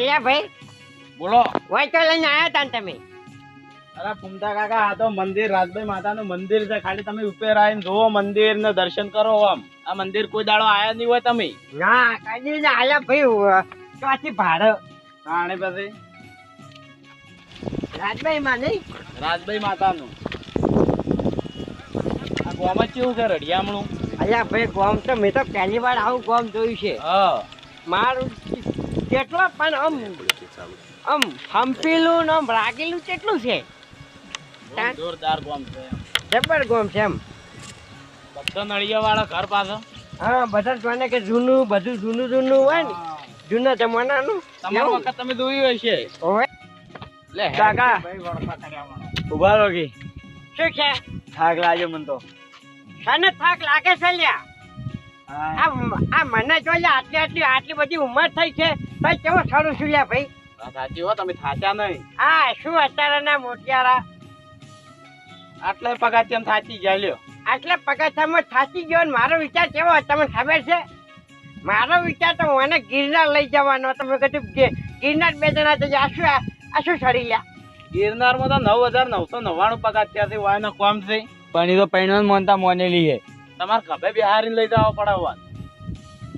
અલ્યા ભાઈ. બોલો. હોય તો લઈને આયા તા તમે. અરે ફૂમતા કાકા આ તો મંદિર રાજભાઈ માતાનું મંદિર છે. ખાલી તમે ઉપર આવીને જોવો મંદિર ને દર્શન કરો આમ. આ મંદિર કોઈ દાડો આયા નહીં હોય તમે. ના કદી ને આયા ભાઈ કાચી ભાડો? તાણે પછી? રાજભાઈ માં નહીં? રાજભાઈ માતાનું. આ ગોમાં કેવું છે રડિયામણું અલ્યા ભાઈ ગોમ તો મેં તો પહેલી વાર આવું ગોમ જોયું છે. હા. મારું કેટલો? પણ આમ આમ હંપેલું ને આમ રાગેલું કેટલું છે? જોરદાર ગોમ છે જબર ગોમ છે એમ. બધા નળિયા વાળા ઘર પાસે હા બધા જોને કે જૂનું બધું જૂનું જૂનું હોય ને. જૂના જમાનાનું. તમારો? વખત તમે જોયું હશે? ઓય લે કાકા. ઊભા રોગી શું છે? થાક લાગ્યો મને તો. તને થાક લાગે છે લ્યા? આ આ મને જો આટલી આટલી આટલી બધી ઉંમર થઈ છે. તો કેવો સારું છું લ્યા ભાઈ. સાચી હો તમે થાચ્યા નહીં. આ શું અત્યારે ના મોટિયારા? આટલે પગાર થાચી જાય લ્યો. આટલે પગાથામાં થાચી ગયો ને મારો વિચાર કેવો તમને ખબર છે? મારો વિચાર તો મને ગિરનાર લઈ જવાનો તમે કીધું કે ગિરનાર બે જણા તો આ શું આ શું સડી લ્યા? ગિરનારમાં તો નવ હજાર નવસો નવ્વાણું પગાર ત્યાંથી વાયનો કોમ છે. પણ એ તો પૈણો મોનતા મોનેલી છે. તમારે ખભે બિહારી લઈ જવા પડાવવા.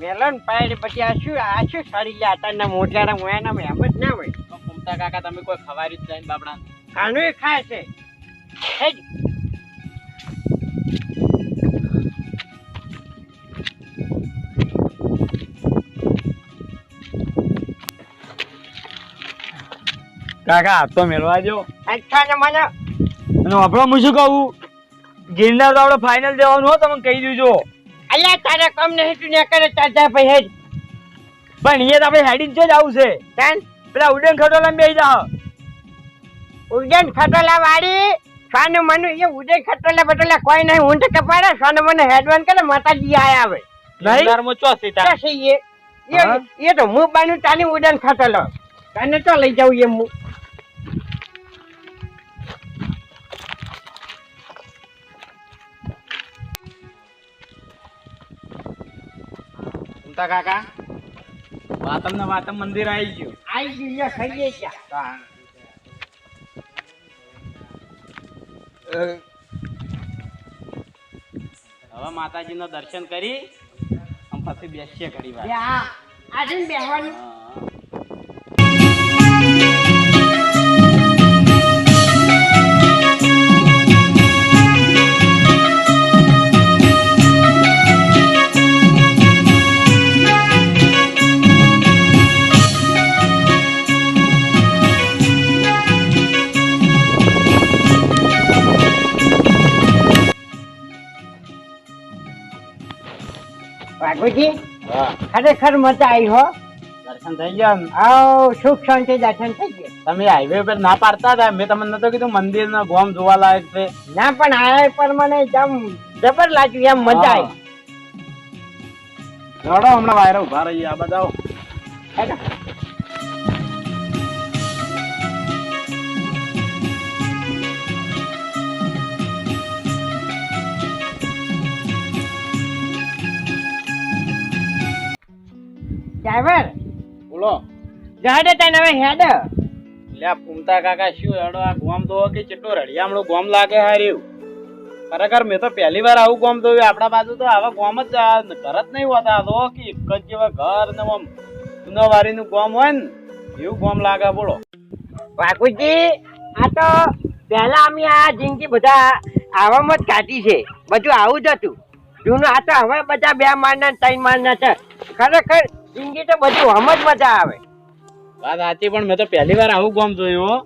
મેલન પાડી પછી આ શું આ શું સડી લે? અત્યારના મોટિયારા હું એના એમ જ ના હોય. તો કુમતા કાકા તમે કોઈ ખવારી જ જાય બાપડા. કાનું ખાય છે. કાકા હાથ તો મેળવા જો અચ્છા ને મને. અને આપણો હું શું કહું? ગિરનાર તો આપણે ફાઇનલ દેવાનું હો તમે કહી દેજો. અલ્યા તારે કમ નહીં તું ને કરે ચાલતા ભાઈ હેજ પણ અહીંયા તો આપણે હેડિંગ જ આવું છે. તાન પેલા ઉડન ખટોલા બે જા. ઉડન ખટોલા વાળી સ્વાનું મનુ એ ઉડન ખટોલા બટોલા કોઈ નહીં ઊંટ કપાડે સ્વાનું મને હેડવાન કરે માતાજી આયા આવે. ગિરનારમાં ચો સીતા તો છે એ? એ એ તો હું બાનું તાની ઉડન ખટોલો. તને તો લઈ જાઉં એમ હું. ફૂમતા કાકા? વાતમ ને વાતમ મંદિર આવી ગયું. આવી ગયું એ ખાઈએ ક્યાં? હવે માતાજી નું દર્શન કરી આમ પછી બેસીએ કરી વાત આજે ને ખરેખર મજા આવી હો. દર્શન થઈ ગયા? આવ સુખ શાંતિ દર્શન થઈ ગયા. તમે હાઈવે પર ના પાડતા હતા? મેં તમને નતો કીધું મંદિર નો ગોમ જોવા લાયક છે. ના પણ આયા પર મને જમ જબર લાગ્યું એમ મજા આવી લડો હમણાં વાયરો ઊભા રહી આ બધા ડ્રાઈવર? બોલો. જાડે તને હવે હેડ. લે ફૂમતા કાકા શું હેડો આ ગોમ દો કે કેટલો રડિયામણો ગોમ લાગે હાર્યું ખરેખર મેં તો પહેલી વાર આવું ગોમ જોયું આપણા બાજુ તો આવા ગોમ જ ઘર જ નહીં હોતા. તો કે એક જ જેવા ઘર ને આમ જૂનાવારીનું ગોમ હોય ને એવું ગોમ લાગે બોલો. બાકુજી આ તો પહેલા અમે આ જિંદગી બધા આવામાં જ કાઢી છે. બધું આવું જ હતું. જૂનું આ તો હવે બધા બે માળના ત્રણ માળના છે. ખરેખર જિંદગી તો બધું આમ જ મજા આવે. વાત સાચી પણ મેં તો પહેલી વાર આવું ગોમ જોયું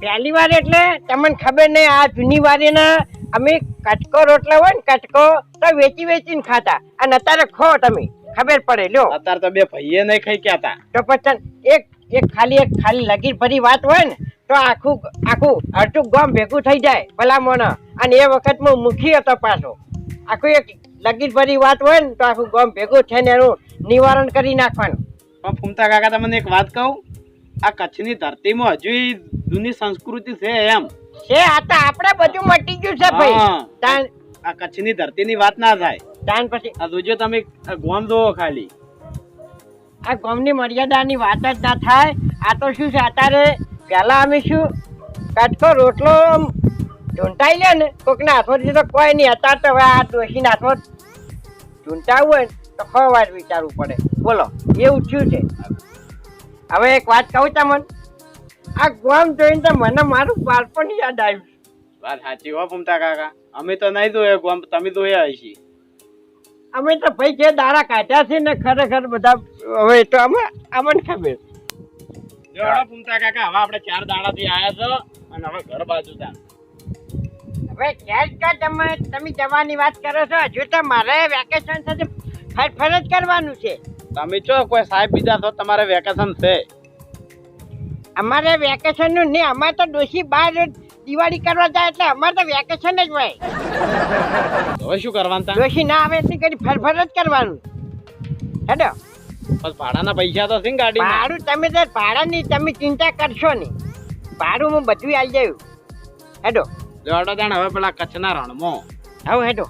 પહેલી વાર એટલે તમને ખબર નહીં આ જૂની વારીના અમે કટકો રોટલા હોય ને કટકો તો વેચી વેચીને ખાતા. અને અત્યારે ખો તમે ખબર પડે લ્યો. અત્યારે તો બે ભાઈએ નહીં ખાઈ ગયા હતા. તો પછી એક એક ખાલી એક ખાલી લગીર ભરી વાત હોય ને તો આખું આખું અડધું ગામ ભેગું થઈ જાય ભલા મોણા અને એ વખત હું મુખી હતો પાછો. આખું એક લગીર ભરી વાત હોય ને તો આખું ગામ ભેગું થઈને એનું નિવારણ કરી નાખવાનું. પણ ફૂમતા કાકા તમને એક વાત કહું? આ કચ્છની ધરતીમાં હજુ જૂની સંસ્કૃતિ છે એમ. છે આ તો આપણે બધું મટી ગયું છે ભાઈ. તાન આ કચ્છની ધરતીની વાત ના થાય. તાન પછી આ જોજો તમે ગોમ જોવો ખાલી. આ ગામની મર્યાદાની વાત જ ના થાય. આ તો શું છે અત્યારે પહેલા અમે શું કટકો રોટલો ઢૂંટાઈ લે ને કોકના હાથમાંથી તો કોઈ નહીં અત્યારે તો હવે આ ડોશીના હાથમાં ઢૂંઢાવું હોય તો સો વાર વિચારવું પડે. બોલો એવું થયું છે? હવે એક વાત કહું તમને. આ ગામ જોઈને તો મને મારું બાળપણ યાદ આવ્યું વાત સાચી હો પૂમતા કાકા. અમે તો નહીં જોયે ગોમ તમે જોયા હશી. અમે તો ભાઈ જે દાડા કાઢ્યા છે ને ખરેખર બધા હવે તો અમે અમને ખબર. જો ફૂમતા કાકા હવે આપણે ચાર દાડાથી આયા છો અને હવે ઘર બાજુ તા હવે ક્યાંક કા તમે તમે જવાની વાત કરો છો હજુ તો મારે વેકેશન સાથે ફરફર જ કરવાનું છે. તમે છો કોઈ સાહેબ બીજા છો તમારે વેકેશન છે. અમારે વેકેશનનું નહીં અમારે તો ડોશી બહાર દિવાળી કરવા જાય એટલે અમારે તો વેકેશન જ હોય. હવે શું કરવાનું ડોશી ના આવે એટલે કરી ફરફર જ કરવાનું. હેડો. બસ ભાડાના પૈસા તો છે ને ગાડી ભાડું તમે તો ભાડાની તમે ચિંતા કરશો નહીં. ભાડું હું બધું આવી જાય હેડો. હળો તાણ હવે પેલા કચ્છના રણમાં. આવું હેડો